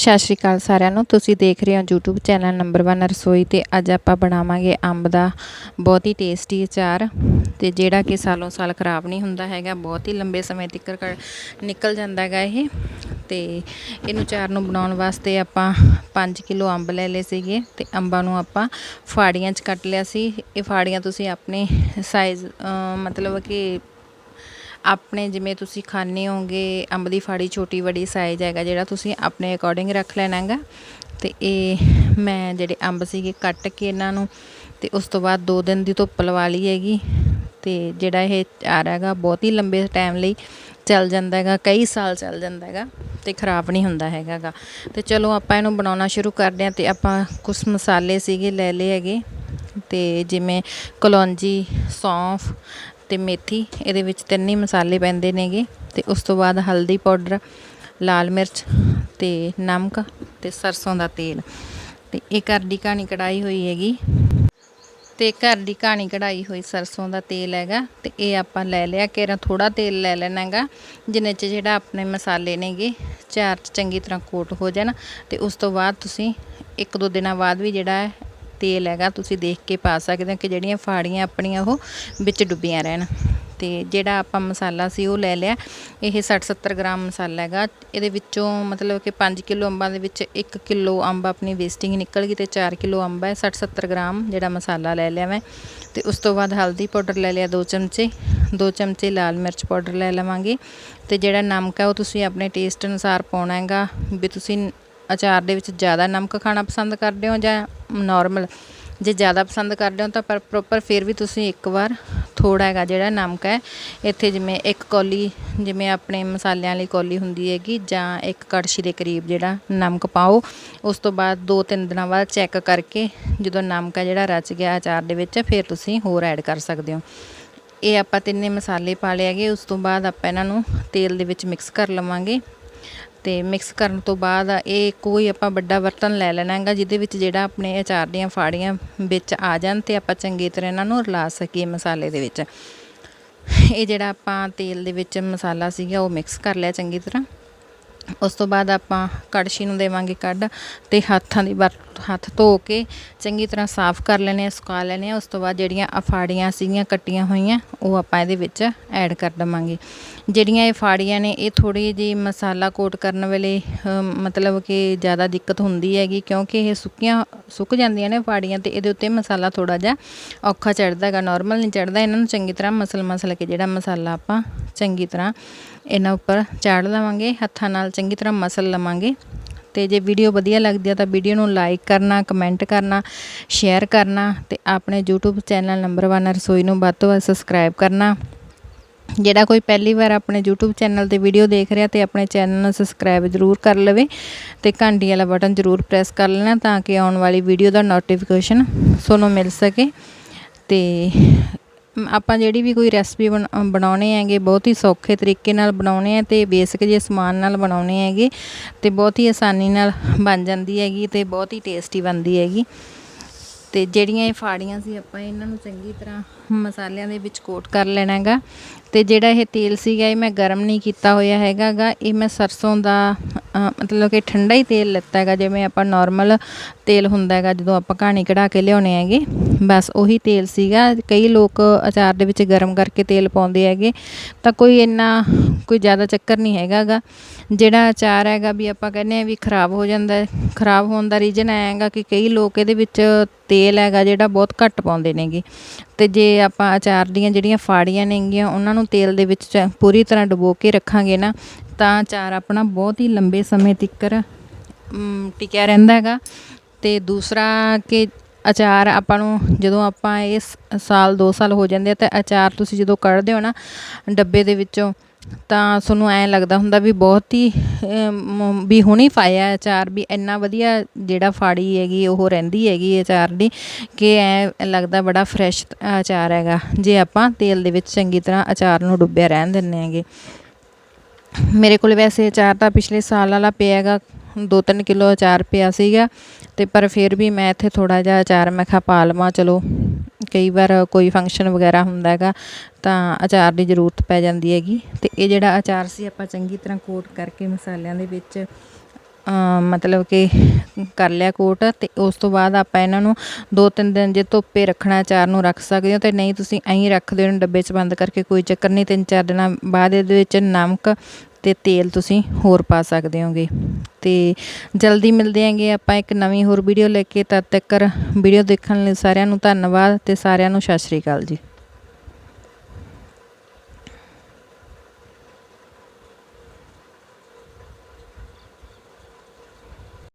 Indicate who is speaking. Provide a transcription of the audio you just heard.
Speaker 1: ਸਤਿ ਸ਼੍ਰੀ ਅਕਾਲ ਸਾਰਿਆਂ ਨੂੰ। ਤੁਸੀਂ ਦੇਖ ਰਹੇ ਹੋ YouTube ਚੈਨਲ ਨੰਬਰ 1 ਰਸੋਈ ਤੇ ਅੱਜ ਆਪਾਂ ਬਣਾਵਾਂਗੇ ਅੰਬ ਦਾ ਬਹੁਤ ਹੀ ਟੇਸਟੀ ਅਚਾਰ ਤੇ ਜਿਹੜਾ ਕਿ ਸਾਲੋਂ ਸਾਲ ਖਰਾਬ ਨਹੀਂ ਹੁੰਦਾ ਹੈਗਾ, ਬਹੁਤ ਹੀ ਲੰਬੇ ਸਮੇਂ ਤੱਕ ਕ- ਨਿਕਲ ਜਾਂਦਾ ਹੈਗਾ ਇਹ। ਤੇ ਇਹਨੂੰ ਚਾਰ ਨੂੰ ਬਣਾਉਣ ਵਾਸਤੇ ਆਪਾਂ 5 ਕਿਲੋ ਅੰਬ ਲੈ ਲਏ ਸੀਗੇ ਤੇ ਅੰਬਾਂ ਨੂੰ ਆਪਾਂ ਫਾੜੀਆਂ 'ਚ ਕੱਟ ਲਿਆ ਸੀ। ਇਹ ਫਾੜੀਆਂ ਤੁਸੀਂ ਆਪਣੇ ਸਾਈਜ਼ ਮਤਲਬ ਕਿ ਆਪਣੇ ਜਿਵੇਂ ਤੁਸੀਂ ਖਾਣੇ ਹੋਗੇ ਅੰਬ ਦੀ ਫਾੜੀ ਛੋਟੀ ਵੱਡੀ ਸਾਈਜ਼ ਹੈਗਾ ਜਿਹੜਾ ਤੁਸੀਂ ਆਪਣੇ ਅਕੋਰਡਿੰਗ ਰੱਖ ਲੈਣਾ ਹੈਗਾ। ਤੇ ਇਹ ਮੈਂ ਜਿਹੜੇ ਅੰਬ ਸੀਗੇ ਕੱਟ ਕੇ ਇਹਨਾਂ ਨੂੰ ਤੇ ਉਸ ਤੋਂ ਬਾਅਦ 2 ਦਿਨ ਦੀ ਧੁੱਪ ਲਵਾ ਲਈ ਹੈਗੀ। ਤੇ ਜਿਹੜਾ ਇਹ ਚਾਰ ਹੈਗਾ ਬਹੁਤ ਹੀ ਲੰਬੇ ਟਾਈਮ ਲਈ ਚੱਲ ਜਾਂਦਾ ਹੈਗਾ, ਕਈ ਸਾਲ ਚੱਲ ਜਾਂਦਾ ਹੈਗਾ ਤੇ ਖਰਾਬ ਨਹੀਂ ਹੁੰਦਾ ਹੈਗਾ ਗਾ। ਤੇ ਚਲੋ ਆਪਾਂ ਇਹਨੂੰ ਬਣਾਉਣਾ ਸ਼ੁਰੂ ਕਰਦੇ ਹਾਂ ਤੇ ਆਪਾਂ ਕੁਝ ਮਸਾਲੇ ਸੀਗੇ ਲੈ ਲਏ ਹੈਗੇ। ਤੇ ਜਿਵੇਂ ਕਲੌਂਜੀ, ਸੌਂਫ ਤੇ ਮੇਥੀ, ਇਹਦੇ ਵਿੱਚ ਤਿੰਨ ਹੀ ਮਸਾਲੇ ਪੈਂਦੇ ਨੇਗੇ ਤੇ ਉਸ ਤੋਂ ਬਾਅਦ ਹਲਦੀ ਪਾਊਡਰ, ਲਾਲ ਮਿਰਚ ਤੇ ਨਮਕ ਤੇ ਸਰਸੋਂ ਦਾ ਤੇਲ। ਤੇ ਇਹ ਘਰ ਦੀ ਕਹਾਣੀ ਕੜਾਈ ਹੋਈ ਹੈਗੀ। ਤੇ ਘਰ ਦੀ ਕਹਾਣੀ ਕਢਾਈ ਹੋਈ ਸਰਸੋਂ ਦਾ ਤੇਲ ਹੈਗਾ ਤੇ ਇਹ ਆਪਾਂ ਲੈ ਲਿਆ ਕੇਰਾ ਥੋੜਾ ਤੇਲ ਲੈ ਲੈਣਾ ਹੈਗਾ ਜਿੰਨੇ ਚ ਜਿਹੜਾ ਆਪਣੇ ਮਸਾਲੇ ਨੇਗੇ, ਚਾਰ ਚ ਚੰਗੀ ਤਰ੍ਹਾਂ ਕੋਟ ਹੋ ਜਾਣ ਤੇ ਉਸ ਤੋਂ ਬਾਅਦ ਤੁਸੀਂ ਇੱਕ ਦੋ ਦਿਨਾਂ ਬਾਅਦ ਵੀ ਜਿਹੜਾ ਤੇਲ ਹੈਗਾ, ਤੁਸੀਂ ਦੇਖ ਕੇ ਪਾ ਸਕਦੇ ਹੋ ਕਿ ਜਿਹੜੀਆਂ ਫਾੜੀਆਂ ਆਪਣੀਆਂ ਉਹ ਵਿੱਚ ਡੁੱਬੀਆਂ ਰਹਿਣ। ਤੇ ਜਿਹੜਾ ਆਪਾਂ ਮਸਾਲਾ ਸੀ ਉਹ ਲੈ ਲਿਆ। ਇਹ 60 70 ਗ੍ਰਾਮ ਮਸਾਲਾ ਹੈਗਾ। ਇਹਦੇ ਵਿੱਚੋਂ ਮਤਲਬ ਕਿ 5 ਕਿਲੋ ਅੰਬਾਂ ਦੇ ਵਿੱਚ 1 ਕਿਲੋ ਅੰਬ ਆਪਣੀ ਵੇਸਟਿੰਗ ਨਿਕਲ ਗਈ ਤੇ 4 ਕਿਲੋ ਅੰਬ ਹੈ। 60 70 ਗ੍ਰਾਮ ਜਿਹੜਾ ਮਸਾਲਾ ਲੈ ਲਿਆ ਮੈਂ। ਤੇ ਉਸ ਤੋਂ ਬਾਅਦ ਹਲਦੀ ਪਾਊਡਰ ਲੈ ਲਿਆ 2 ਚਮਚੇ। 2 ਚਮਚੇ ਲਾਲ ਮਿਰਚ ਪਾਊਡਰ ਲੈ ਲਵਾਂਗੇ। ਤੇ ਜਿਹੜਾ ਨਮਕ ਹੈ ਉਹ ਤੁਸੀਂ ਆਪਣੇ ਟੇਸਟ ਅਨੁਸਾਰ ਪਾਉਣਾ ਹੈਗਾ। ਵੀ ਤੁਸੀਂ ਅਚਾਰ ਦੇ ਵਿੱਚ ਜ਼ਿਆਦਾ ਨਮਕ ਖਾਣਾ ਪਸੰਦ ਕਰਦੇ ਹੋ ਜਾਂ ਨੋਰਮਲ ਜੇ ਜ਼ਿਆਦਾ ਪਸੰਦ ਕਰਦੇ ਹੋ ਤਾਂ ਪਰ ਪ੍ਰੋਪਰ ਫਿਰ ਵੀ ਤੁਸੀਂ ਇੱਕ ਵਾਰ ਥੋੜਾ ਹੈਗਾ ਜਿਹੜਾ ਨਮਕ ਹੈ, ਇੱਥੇ ਜਿਵੇਂ ਇੱਕ ਕੌਲੀ, ਜਿਵੇਂ ਆਪਣੇ ਮਸਾਲਿਆਂ ਵਾਲੀ ਕੌਲੀ ਹੁੰਦੀ ਹੈਗੀ ਜਾਂ ਇੱਕ ਕੜਛੀ ਦੇ ਕਰੀਬ ਜਿਹੜਾ ਨਮਕ ਪਾਓ, ਉਸ ਤੋਂ ਬਾਅਦ ਦੋ ਤਿੰਨ ਦਿਨਾਂ ਬਾਅਦ ਚੈੱਕ ਕਰਕੇ ਜਦੋਂ ਨਮਕ ਹੈ ਜਿਹੜਾ ਰਚ ਗਿਆ ਅਚਾਰ ਦੇ ਵਿੱਚ, ਫਿਰ ਤੁਸੀਂ ਹੋਰ ਐਡ ਕਰ ਸਕਦੇ ਹੋ। ਇਹ ਆਪਾਂ ਤਿੰਨੇ ਮਸਾਲੇ ਪਾ ਲਏ ਹੈਗੇ, ਉਸ ਤੋਂ ਬਾਅਦ ਆਪਾਂ ਇਹਨਾਂ ਨੂੰ ਤੇਲ ਦੇ ਵਿੱਚ ਮਿਕਸ ਕਰ ਲਵਾਂਗੇ। ਅਤੇ ਮਿਕਸ ਕਰਨ ਤੋਂ ਬਾਅਦ ਇਹ ਕੋਈ ਆਪਾਂ ਵੱਡਾ ਬਰਤਨ ਲੈ ਲੈਣਾ ਹੈਗਾ, ਜਿਹਦੇ ਵਿੱਚ ਜਿਹੜਾ ਆਪਣੇ ਅਚਾਰ ਦੀਆਂ ਫਾੜੀਆਂ ਵਿੱਚ ਆ ਜਾਣ ਅਤੇ ਆਪਾਂ ਚੰਗੀ ਤਰ੍ਹਾਂ ਇਹਨਾਂ ਨੂੰ ਰਲਾ ਸਕੀਏ ਮਸਾਲੇ ਦੇ ਵਿੱਚ। ਇਹ ਜਿਹੜਾ ਆਪਾਂ ਤੇਲ ਦੇ ਵਿੱਚ ਮਸਾਲਾ ਸੀਗਾ, ਉਹ ਮਿਕਸ ਕਰ ਲਿਆ ਚੰਗੀ ਤਰ੍ਹਾਂ। ਉਸ ਤੋਂ ਬਾਅਦ ਆਪਾਂ ਕੜਛੀ ਨੂੰ ਦੇਵਾਂਗੇ ਕੱਢ ਤੇ ਹੱਥਾਂ ਦੀ ਵਰ, ਹੱਥ ਧੋ ਕੇ ਚੰਗੀ ਤਰ੍ਹਾਂ ਸਾਫ਼ ਕਰ ਲੈਣੇ ਆ, ਸੁਕਾ ਲੈਣੇ ਆ। ਉਸ ਤੋਂ ਬਾਅਦ ਜਿਹੜੀਆਂ ਅਫਾੜੀਆਂ ਸੀਗੀਆਂ, ਕੱਟੀਆਂ ਹੋਈਆਂ, ਉਹ ਆਪਾਂ ਇਹਦੇ ਵਿੱਚ ਐਡ ਕਰ ਦਵਾਂਗੇ। ਜਿਹੜੀਆਂ ਇਹ ਫਾੜੀਆਂ ਨੇ, ਇਹ ਥੋੜੀ ਜਿਹੀ ਮਸਾਲਾ ਕੋਟ ਕਰਨ ਵੇਲੇ ਮਤਲਬ ਕਿ ਜ਼ਿਆਦਾ ਦਿੱਕਤ ਹੁੰਦੀ ਹੈਗੀ, ਕਿਉਂਕਿ ਇਹ ਸੁੱਕੀਆਂ, ਸੁੱਕ ਜਾਂਦੀਆਂ ਨੇ ਫਾੜੀਆਂ ਤੇ ਇਹਦੇ ਉੱਤੇ ਮਸਾਲਾ ਥੋੜਾ ਜਿਹਾ ਔਖਾ ਚੜਦਾ ਹੈਗਾ। ਨਾਰਮਲ ਨਹੀਂ ਚੜਦਾ ਇਹਨਾਂ ਨੂੰ ਚੰਗੀ ਤਰ੍ਹਾਂ ਮਸਲ ਮਸਲ ਕੇ ਜਿਹੜਾ ਮਸਾਲਾ ਆਪਾਂ ਚੰਗੀ ਤਰ੍ਹਾਂ ਇਹਨਾਂ ਉੱਪਰ ਚਾੜ ਲਵਾਂਗੇ, ਹੱਥਾਂ ਨਾਲ ਚੰਗੀ ਤਰ੍ਹਾਂ ਮਸਲ ਲਵਾਂਗੇ। ਤੇ ਜੇ ਵੀਡੀਓ ਵਧੀਆ ਲੱਗਦੀ ਆ ਤਾਂ ਵੀਡੀਓ ਨੂੰ ਲਾਈਕ ਕਰਨਾ ਕਮੈਂਟ ਕਰਨਾ ਸ਼ੇਅਰ ਕਰਨਾ ਤੇ ਆਪਣੇ YouTube ਚੈਨਲ ਨੰਬਰ 1 ਰਸੋਈ ਨੂੰ ਵੱਧ ਤੋਂ ਵੱਧ ਸਬਸਕ੍ਰਾਈਬ ਕਰਨਾ। ਜਿਹੜਾ ਕੋਈ ਪਹਿਲੀ ਵਾਰ ਆਪਣੇ YouTube ਚੈਨਲ ਤੇ ਵੀਡੀਓ ਦੇਖ ਰਿਹਾ ਤੇ ਆਪਣੇ ਚੈਨਲ ਨੂੰ ਸਬਸਕ੍ਰਾਈਬ ਜ਼ਰੂਰ ਕਰ ਲਵੇ ਤੇ ਘੰਟੀ ਵਾਲਾ ਬਟਨ ਜ਼ਰੂਰ ਪ੍ਰੈਸ ਕਰ ਲੈਣਾ ਤਾਂ ਕਿ ਆਉਣ ਵਾਲੀ ਵੀਡੀਓ ਦਾ ਨੋਟੀਫਿਕੇਸ਼ਨ ਤੁਹਾਨੂੰ ਮਿਲ ਸਕੇ। ਤੇ ਆਪਾਂ ਜਿਹੜੀ ਵੀ ਕੋਈ ਰੈਸਪੀ ਬਣਾਉਣੇ ਹੈਗੇ, ਬਹੁਤ ਹੀ ਸੌਖੇ ਤਰੀਕੇ ਨਾਲ ਬਣਾਉਣੇ ਆ ਤੇ ਬੇਸਿਕ ਜਿਹੇ ਸਮਾਨ ਨਾਲ ਬਣਾਉਣੇ ਹੈਗੇ ਤੇ ਬਹੁਤ ਹੀ ਆਸਾਨੀ ਨਾਲ ਬਣ ਜਾਂਦੀ ਹੈਗੀ ਤੇ ਬਹੁਤ ਹੀ ਟੇਸਟੀ ਬਣਦੀ ਹੈਗੀ ਤੇ ਜਿਹੜੀਆਂ ਇਹ ਫਾੜੀਆਂ ਸੀ ਆਪਾਂ ਇਹਨਾਂ ਨੂੰ ਚੰਗੀ ਤਰ੍ਹਾਂ ਮਸਾਲਿਆਂ ਦੇ ਵਿੱਚ ਕੋਟ ਕਰ ਲੈਣਾ ਹੈਗਾ। ਤੇ ਜਿਹੜਾ ਇਹ ਤੇਲ ਸੀਗਾ, ਇਹ ਮੈਂ ਗਰਮ ਨਹੀਂ ਕੀਤਾ ਹੋਇਆ ਹੈਗਾ ਗਾ ਇਹ ਮੈਂ ਸਰਸੋਂ ਦਾ ਮਤਲਬ ਕਿ ਠੰਡਾ ਹੀ ਤੇਲ ਲਿੱਤਾ ਹੈਗਾ, ਜਿਵੇਂ ਆਪਾਂ ਨਾਰਮਲ ਤੇਲ ਹੁੰਦਾ ਹੈਗਾ, ਜਦੋਂ ਆਪਾਂ ਕਹਾਣੀ ਕਢਾ ਕੇ ਲਿਆਉਣੇ ਹੈਗੇ। ਬਸ ਉਹੀ ਤੇਲ ਸੀਗਾ। ਕਈ ਲੋਕ ਅਚਾਰ ਦੇ ਵਿੱਚ ਗਰਮ ਕਰਕੇ ਤੇਲ ਪਾਉਂਦੇ ਹੈਗੇ। ਤਾਂ ਕੋਈ ਇੰਨਾ, ਕੋਈ ਜ਼ਿਆਦਾ ਚੱਕਰ ਨਹੀਂ ਹੈਗਾ ਗਾ ਜਿਹੜਾ ਅਚਾਰ ਹੈਗਾ ਵੀ ਆਪਾਂ ਕਹਿੰਦੇ ਆ ਵੀ ਖਰਾਬ ਹੋ ਜਾਂਦਾ ਖਰਾਬ ਹੋਣ ਦਾ ਰੀਜ਼ਨ ਹੈਗਾ ਕਿ ਕਈ ਲੋਕ ਇਹਦੇ ਵਿੱਚ ਤੇਲ ਹੈਗਾ ਜਿਹੜਾ ਬਹੁਤ ਘੱਟ ਪਾਉਂਦੇ ਨੇਗੇ। ਤੇ ਜੇ ਆਪਾਂ ਅਚਾਰ ਦੀਆਂ ਜਿਹੜੀਆਂ ਫਾੜੀਆਂ ਨੇਗੀਆਂ, ਉਹਨਾਂ ਨੂੰ ਤੇਲ ਦੇ ਵਿੱਚ ਪੂਰੀ ਤਰ੍ਹਾਂ ਡੁਬੋ ਕੇ ਰੱਖਾਂਗੇ ਨਾ, ਤਾਂ ਅਚਾਰ ਆਪਣਾ ਬਹੁਤ ਹੀ ਲੰਬੇ ਸਮੇਂ ਤੱਕ ਟਿਕਿਆ ਰਹਿੰਦਾ ਹੈਗਾ। ਤੇ ਦੂਸਰਾ ਕਿ ਅਚਾਰ ਆਪਾਂ ਨੂੰ ਜਦੋਂ ਆਪਾਂ ਇਸ ਸਾਲ 2 ਸਾਲ ਹੋ ਜਾਂਦੇ ਆ, ਤਾਂ ਅਚਾਰ ਤੁਸੀਂ ਜਦੋਂ ਕੱਢਦੇ ਹੋ ਨਾ, ਡੱਬੇ ਦੇ ਵਿੱਚੋਂ ਤਾਂ ਤੁਹਾਨੂੰ ਐਂ ਲੱਗਦਾ ਹੁੰਦਾ ਵੀ ਬਹੁਤ ਹੀ ਵੀ ਹੁਣੀ ਪਾਇਆ ਅਚਾਰ ਵੀ ਇੰਨਾ ਵਧੀਆ ਜਿਹੜਾ ਫਾੜੀ ਹੈਗੀ, ਉਹ ਰਹਿੰਦੀ ਹੈਗੀ ਅਚਾਰ ਦੀ, ਕਿ ਐਂ ਲੱਗਦਾ ਬੜਾ ਫਰੈਸ਼ ਅਚਾਰ ਹੈਗਾ। ਜੇ ਆਪਾਂ ਤੇਲ ਦੇ ਵਿੱਚ ਚੰਗੀ ਤਰ੍ਹਾਂ ਅਚਾਰ ਨੂੰ ਡੁੱਬਿਆ ਰਹਿਣ ਦਿੰਦੇ ਹੈਗੇ। ਮੇਰੇ ਕੋਲ ਵੈਸੇ ਅਚਾਰ ਤਾਂ ਪਿਛਲੇ ਸਾਲ ਵਾਲਾ ਪਿਆ ਹੈਗਾ 2-3 ਕਿਲੋ ਅਚਾਰ ਪਿਆ ਸੀਗਾ, ਤੇ ਪਰ ਫਿਰ ਵੀ ਮੈਂ ਇੱਥੇ ਥੋੜਾ ਜਿਹਾ ਅਚਾਰ ਮੈਂ ਖਾ ਪਾ ਲਵਾਂ, ਚਲੋ। ਕਈ ਵਾਰ ਕੋਈ ਫੰਕਸ਼ਨ ਵਗੈਰਾ ਹੁੰਦਾ ਹੈਗਾ, ਤਾਂ ਅਚਾਰ ਦੀ ਜ਼ਰੂਰਤ ਪੈ ਜਾਂਦੀ ਹੈਗੀ। ਅਤੇ ਇਹ ਜਿਹੜਾ ਅਚਾਰ ਸੀ, ਆਪਾਂ ਚੰਗੀ ਤਰ੍ਹਾਂ ਕੋਟ ਕਰਕੇ ਮਸਾਲਿਆਂ ਦੇ ਵਿੱਚ ਮਤਲਬ ਕਿ ਕਰ ਲਿਆ ਕੋਟ। ਅਤੇ ਉਸ ਤੋਂ ਬਾਅਦ ਆਪਾਂ ਇਹਨਾਂ ਨੂੰ ਦੋ ਤਿੰਨ ਦਿਨ ਜੇ ਧੁੱਪੇ ਰੱਖਣਾ ਚਾਰ ਨੂੰ ਰੱਖ ਸਕਦੇ ਹੋ, ਤੇ ਨਹੀਂ ਤੁਸੀਂ ਐਂ ਰੱਖ ਦਿਓ ਡੱਬੇ 'ਚ ਬੰਦ ਕਰਕੇ ਕੋਈ ਚੱਕਰ ਨਹੀਂ। ਤਿੰਨ ਚਾਰ ਦਿਨਾਂ ਬਾਅਦ ਇਹਦੇ ਵਿੱਚ ਨਮਕ ਤੇ ਤੇਲ ਤੁਸੀਂ ਹੋਰ ਪਾ ਸਕਦੇ ਹੋਗੇ। ਤੇ ਜਲਦੀ ਮਿਲਦੇ ਆਂਗੇ ਆਪਾਂ ਇੱਕ ਨਵੀਂ ਹੋਰ ਵੀਡੀਓ ਲੈ ਕੇ, ਤਦ ਤੱਕ ਵੀਡੀਓ ਦੇਖਣ ਲਈ ਸਾਰਿਆਂ ਨੂੰ ਧੰਨਵਾਦ ਤੇ ਸਾਰਿਆਂ ਨੂੰ ਸਤਿ ਸ਼੍ਰੀ ਅਕਾਲ ਜੀ।